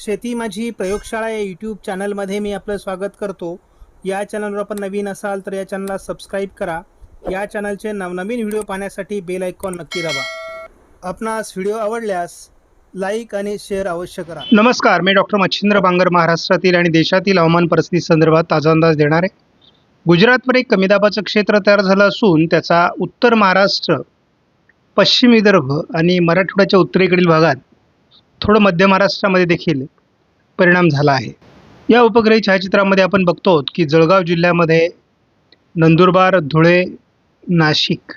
शेती माझी प्रयोगशाळा या यूट्यूब चॅनलमध्ये मी आपलं स्वागत करतो. या चॅनलवर आपण नवीन असाल तर या चॅनलला सबस्क्राईब करा. या चॅनलचे नवनवीन व्हिडिओ पाहण्यासाठी बेल आयकॉन नक्की दाबा. आपणास व्हिडिओ आवडल्यास लाईक आणि शेअर अवश्य करा. नमस्कार मी डॉक्टर मच्छिंद्र बांगर महाराष्ट्रातील आणि देशातील हवामान परिस्थिती संदर्भात ताजा अंदाज देणार. आहे गुजरातमध्ये कमी दाबाचं क्षेत्र तयार झालं असून त्याचा उत्तर महाराष्ट्र पश्चिम विदर्भ आणि मराठवाड्याच्या उत्तरेकडील भागात थोडं मध्य महाराष्ट्रामध्ये देखील परिणाम झाला आहे. या उपग्रही छायाचित्रामध्ये आपण बघतो की जळगाव जिल्ह्यामध्ये नंदुरबार धुळे नाशिक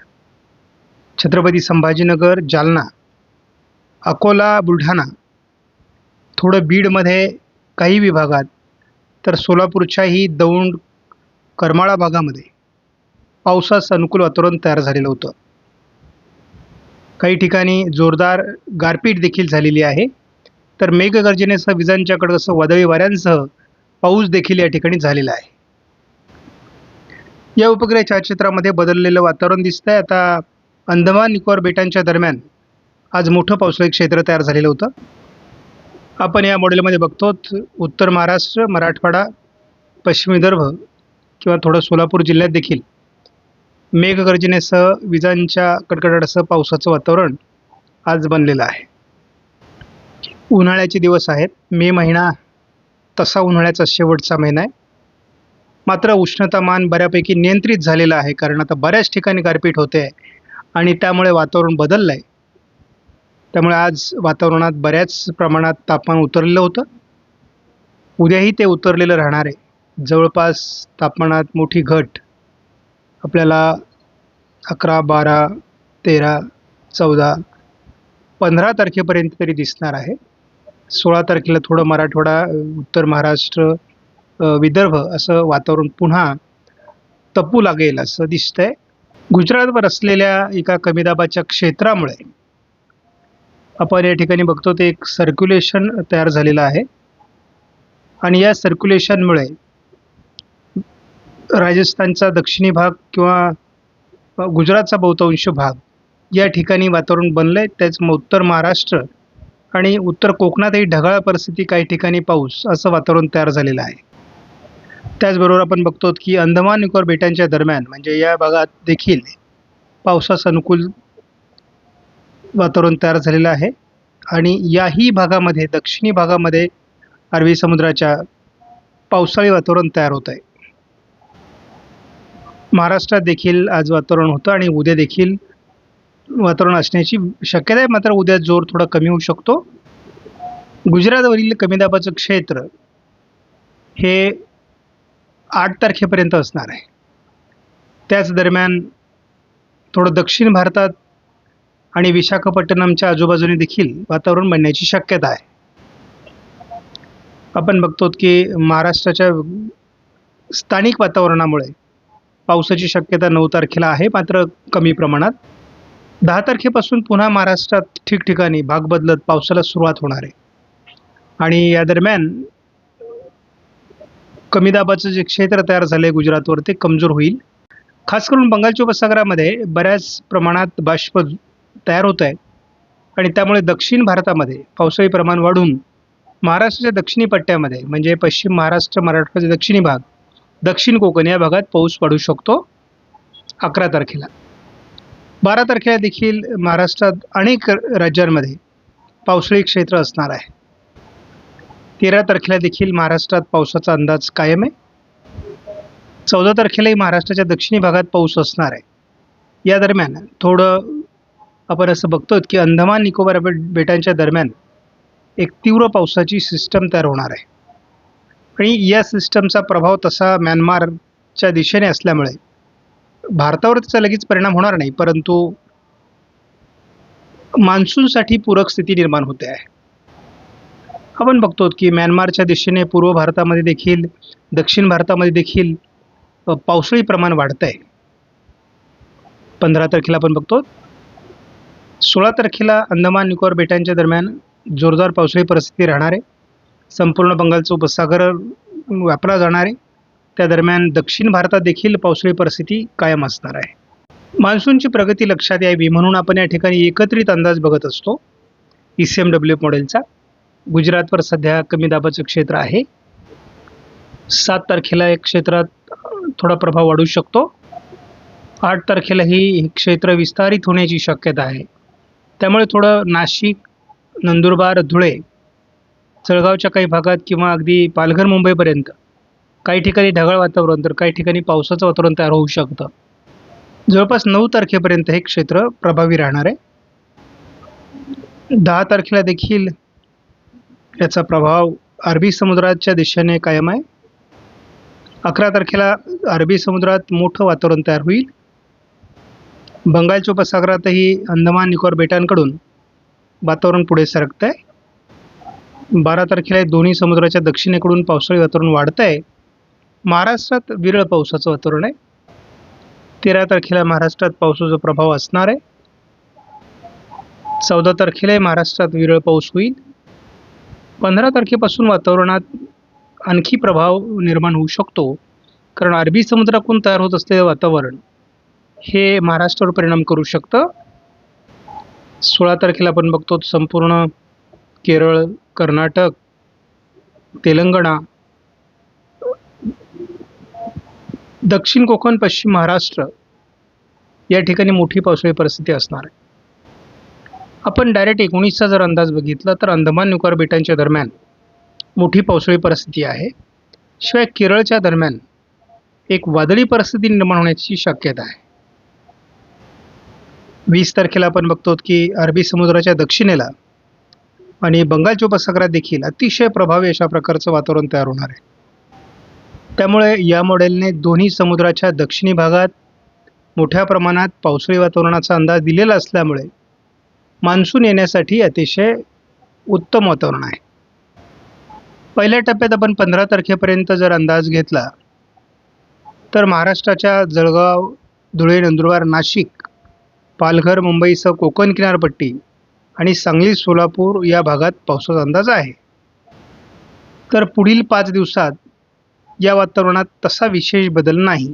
छत्रपती संभाजीनगर जालना अकोला बुलढाणा थोडं बीडमध्ये काही विभागात तर सोलापूरच्याही दौंड करमाळा भागामध्ये पावसास अनुकूल वातावरण तयार झालेलं होतं. काही ठिकाणी जोरदार गारपीट देखील झालेली आहे. तर मेघगर्जनेसह विजांच्या कडकसह वादळी वाऱ्यांसह पाऊस देखील या ठिकाणी झालेला आहे. या उपग्रह छायाचित्रामध्ये बदललेलं वातावरण दिसतं आहे आता अंदमान निकोबार बेटांच्या दरम्यान आज मोठं पावसाळी क्षेत्र तयार झालेलं होतं. आपण या मॉडेलमध्ये बघतो उत्तर महाराष्ट्र मराठवाडा पश्चिम विदर्भ किंवा थोडं सोलापूर जिल्ह्यात देखील मेघगर्जनेसह विजांच्या कडकडाटासह पावसाचं वातावरण आज बनलेलं आहे. उन्हाळ्याचे दिवस आहेत. मे महिना तसा उन्हाळ्याचा शेवटचा महिना आहे. मात्र उष्णतामान बऱ्यापैकी नियंत्रित झालेलं आहे. कारण आता बऱ्याच ठिकाणी गारपीट होते आहे. आणि त्यामुळे वातावरण बदललं आहे त्यामुळे आज वातावरणात बऱ्याच प्रमाणात तापमान उतरलेलं होतं. उद्याही ते उतरलेलं राहणार आहे. जवळपास तापमानात मोठी घट आपल्याला अकरा बारा तेरा चौदा पंधरा तारखेपर्यंत तरी दिसणार आहे. सोळा तारखेला थोडं मराठवाडा उत्तर महाराष्ट्र विदर्भ असं वातावरण पुन्हा तपू लागेल असं दिसतंय. गुजरातवर असलेल्या एका कमी दाबाच्या क्षेत्रामुळे आपण या ठिकाणी बघतो ते एक सर्क्युलेशन तयार झालेलं आहे. आणि या सर्क्युलेशनमुळे राजस्थानचा दक्षिणी भाग किंवा गुजरातचा बहुतांश भाग या ठिकाणी वातावरण बनलं आहे त्याच उत्तर महाराष्ट्र आणि उत्तर कोकणातही ढगाळ परिस्थिती काही ठिकाणी पाऊस असं वातावरण तयार झालेलं आहे. त्याचबरोबर आपण बघतो की अंदमान निकोबार बेटांच्या दरम्यान म्हणजे या भागात देखील पावसास अनुकूल वातावरण तयार झालेलं आहे. आणि याही भागामध्ये दक्षिणी भागामध्ये अरबी समुद्राच्या पावसाळी वातावरण तयार होत आहे महाराष्ट्रात देखील आज वातावरण होतं आणि उद्या देखील वातावरण असण्याची शक्यता आहे. मात्र उद्या जोर थोडा कमी होऊ शकतो. गुजरातवरील कमी दाबाचं क्षेत्र हे आठ तारखेपर्यंत असणार आहे. त्याच दरम्यान थोडं दक्षिण भारतात आणि विशाखापट्टणमच्या आजूबाजूने देखील वातावरण बनण्याची शक्यता आहे. आपण बघतो की महाराष्ट्राच्या स्थानिक वातावरणामुळे पावसाची शक्यता नऊ तारखेला आहे मात्र कमी प्रमाणात. दहा तारखेपासून पुन्हा महाराष्ट्रात ठिकठिकाणी भाग बदलत पावसाला सुरुवात होणार आहे. आणि या दरम्यान कमी दाबाचं जे क्षेत्र तयार झालं आहे गुजरातवर ते कमजोर होईल. खास करून बंगालच्या उपसागरामध्ये बऱ्याच प्रमाणात बाष्प तयार होत आहे आणि त्यामुळे दक्षिण भारतामध्ये पावसाळी प्रमाण वाढून महाराष्ट्राच्या दक्षिणी पट्ट्यामध्ये म्हणजे पश्चिम महाराष्ट्र मराठवाड्याचा दक्षिणी भाग दक्षिण कोकण या भागात पाऊस पडू शकतो. अकरा तारखेला. बारा तारखेला देखील महाराष्ट्रात अनेक राज्यांमध्ये पावसाळी क्षेत्र असणार आहे. तेरा तारखेला देखील महाराष्ट्रात पावसाचा अंदाज कायम आहे. चौदा तारखेलाही महाराष्ट्राच्या दक्षिणी भागात पाऊस असणार आहे. या दरम्यान थोडं आपण असं बघतो की अंदमान निकोबार बेटांच्या दरम्यान एक तीव्र पावसाची सिस्टम तयार होणार आहे. आणि या सिस्टमचा प्रभाव तसा म्यानमारच्या दिशेने असल्यामुळे भारतावर त्याचा लगेच परिणाम होणार नाही परंतु मान्सूनसाठी पूरक स्थिती निर्माण होते आहे. आपण बघतो की म्यानमारच्या दिशेने पूर्व भारतामध्ये देखील दक्षिण भारतामध्ये देखील पावसाळी प्रमाण वाढतं आहे पंधरा तारखेला आपण बघतो. सोळा तारखेला अंदमान निकोबार बेटांच्या दरम्यान जोरदार पावसाळी परिस्थिती राहणार आहे. संपूर्ण बंगालचं उपसागर व्यापला जाणार आहे. त्या दरम्यान दक्षिण भारतात देखील पावसाळी परिस्थिती कायम असणार आहे. मान्सूनची प्रगती लक्षात यावी म्हणून आपण या ठिकाणी एकत्रित अंदाज बघत असतो. ई सी एम डब्ल्यू मॉडेलचा. गुजरातवर सध्या कमी दाबाचं क्षेत्र आहे. सात तारखेला या क्षेत्रात थोडा प्रभाव वाढू शकतो. आठ तारखेलाही हे क्षेत्र विस्तारित होण्याची शक्यता आहे. त्यामुळे थोडं नाशिक नंदुरबार धुळे जळगावच्या काही भागात किंवा अगदी पालघर मुंबईपर्यंत काही ठिकाणी ढगाळ वातावरण तर काही ठिकाणी पावसाचं वातावरण तयार होऊ शकतं. जवळपास नऊ तारखेपर्यंत हे क्षेत्र प्रभावी राहणार आहे. दहा तारखेला देखील याचा प्रभाव अरबी समुद्राच्या दिशेने कायम आहे. अकरा तारखेला अरबी समुद्रात मोठं वातावरण तयार होईल. बंगालच्या उपसागरातही अंदमान निकोबार बेटांकडून वातावरण पुढे सरकत आहे बारा तारखेला हे दोन्ही समुद्राच्या दक्षिणेकडून पावसाळी वातावरण वाढतं आहे महाराष्ट्रात विरळ पावसाचं वातावरण आहे. तेरा तारखेला महाराष्ट्रात पावसाचा प्रभाव असणार आहे. चौदा तारखेलाही महाराष्ट्रात विरळ पाऊस होईल. पंधरा तारखेपासून वातावरणात आणखी प्रभाव निर्माण होऊ शकतो. कारण अरबी समुद्रातून तयार होत असलेलं वातावरण हे महाराष्ट्रावर परिणाम करू शकतं. सोळा तारखेला आपण बघतो संपूर्ण केरळ कर्नाटक तेलंगणा दक्षिण कोकण पश्चिम महाराष्ट्र या ठिकाणी मोठी पावसाळी परिस्थिती असणार आहे. आपण डायरेक्ट एकोणीसचा जर अंदाज बघितला तर अंदमान निकोबार बेटांच्या दरम्यान मोठी पावसाळी परिस्थिती आहे. शिवाय केरळच्या दरम्यान एक वादळी परिस्थिती निर्माण होण्याची शक्यता आहे. वीस तारखेला आपण बघतो की अरबी समुद्राच्या दक्षिणेला आणि बंगालच्या उपसागरात देखील अतिशय प्रभावी अशा प्रकारचं वातावरण तयार होणार आहे. त्यामुळे या मॉडेलने दोन्ही समुद्राच्या दक्षिणी भागात मोठ्या प्रमाणात पावसाळी वातावरणाचा अंदाज दिलेला असल्यामुळे मान्सून येण्यासाठी अतिशय उत्तम वातावरण आहे. पहिल्या टप्प्यात आपण पंधरा तारखेपर्यंत जर अंदाज घेतला तर महाराष्ट्राच्या जळगाव धुळे नंदुरबार नाशिक पालघर मुंबईसह कोकण किनारपट्टी आणि सांगली सोलापूर या भागात पावसाचा अंदाज आहे. तर पुढील पाच दिवसात या वातावरणात तसा विशेष बदल नाही.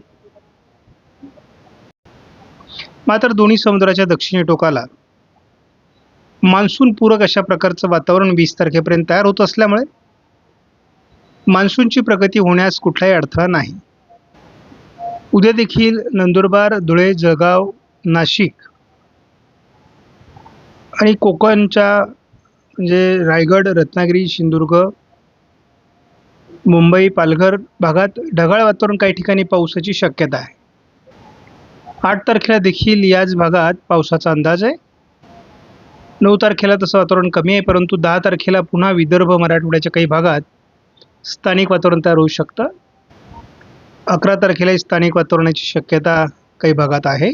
मात्र दोन्ही समुद्राच्या दक्षिणी टोकाला मान्सून पूरक अशा प्रकारचं वातावरण वीस तारखेपर्यंत तयार होत असल्यामुळे मान्सूनची प्रगती होण्यास कुठलाही अडथळा नाही. उद्या देखील नंदुरबार धुळे जळगाव नाशिक आणि कोकणच्या म्हणजे रायगड रत्नागिरी सिंधुदुर्ग मुंबई पालघर भागात ढगाळ वातावरण काही ठिकाणी पावसाची शक्यता आहे. आठ तारखेला देखील याच भागात पावसाचा अंदाज आहे. नऊ तारखेला तसं वातावरण कमी आहे परंतु दहा तारखेला पुन्हा विदर्भ मराठवाड्याच्या काही भागात स्थानिक वातावरण तयार होऊ शकतं. अकरा तारखेला स्थानिक वातावरणाची शक्यता काही भागात आहे.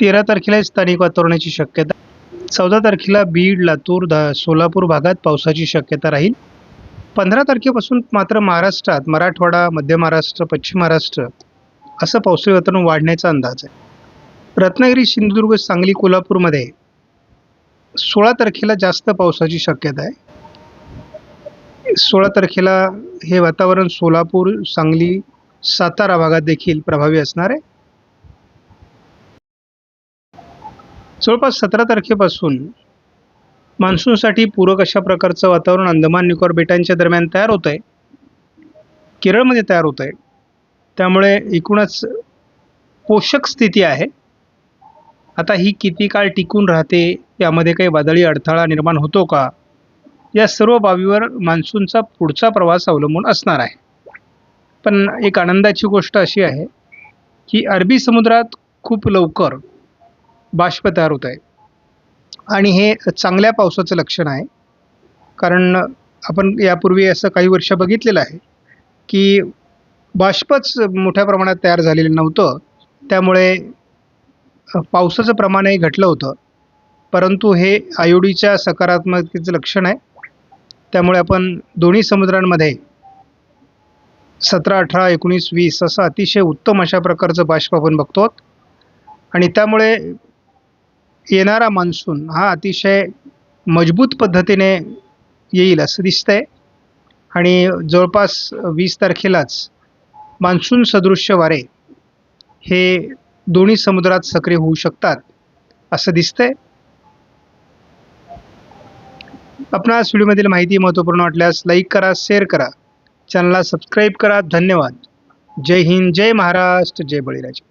तेरा तारखेला स्थानिक वातावरणाची शक्यता चौदा तारखेला बीड लातूर धा सोलापूर भागात पावसाची शक्यता राहील. पंधरा तारखेपासून मात्र महाराष्ट्रात मराठवाडा मध्य महाराष्ट्र पश्चिम महाराष्ट्र असं पावसाळी वातावरण वाढण्याचा अंदाज आहे. रत्नागिरी सिंधुदुर्ग सांगली कोल्हापूरमध्ये सोळा तारखेला जास्त पावसाची शक्यता आहे. सोळा तारखेला हे वातावरण सोलापूर सांगली सातारा भागात देखील प्रभावी असणार आहे. जवळपास सतरा तारखेपासून मान्सूनसाठी पूरक अशा प्रकारचं वातावरण अंदमान निकोबार बेटांच्या दरम्यान तयार होतं आहे केरळमध्ये तयार होतं आहे त्यामुळे एकूणच पोषक स्थिती आहे. आता ही किती काळ टिकून राहते यामध्ये काही वादळी अडथळा निर्माण होतो का? या सर्व बाबीवर मान्सूनचा पुढचा प्रवास अवलंबून असणार आहे. पण एक आनंदाची गोष्ट अशी आहे की अरबी समुद्रात खूप लवकर बाष्प तयार होत आहे. आणि हे चांगल्या पावसाचं लक्षण आहे. कारण आपण यापूर्वी असं काही वर्ष बघितलेलं आहे की बाष्पच मोठ्या प्रमाणात तयार झालेलं नव्हतं. त्यामुळे पावसाचं प्रमाणही घटलं होतं. परंतु हे आयोडीच्या सकारात्मकतेचं लक्षण आहे. त्यामुळे आपण दोन्ही समुद्रांमध्ये सतरा अठरा एकोणीस वीस असं अतिशय उत्तम अशा प्रकारचं बाष्प आपण बघतो आणि त्यामुळे येणारा मान्सून हा अतिशय मजबूत पद्धतीने येईल असं दिसतंय. आणि जवळपास वीस तारखेलाच मान्सून सदृश्य वारे हे दोन्ही समुद्रात सक्रिय होऊ शकतात असं दिसतंय. आपणास व्हिडिओमधील माहिती महत्त्वपूर्ण वाटल्यास लाईक करा शेअर करा. चॅनलला सबस्क्राईब करा. धन्यवाद. जय हिंद जय महाराष्ट्र जय बळीराजा.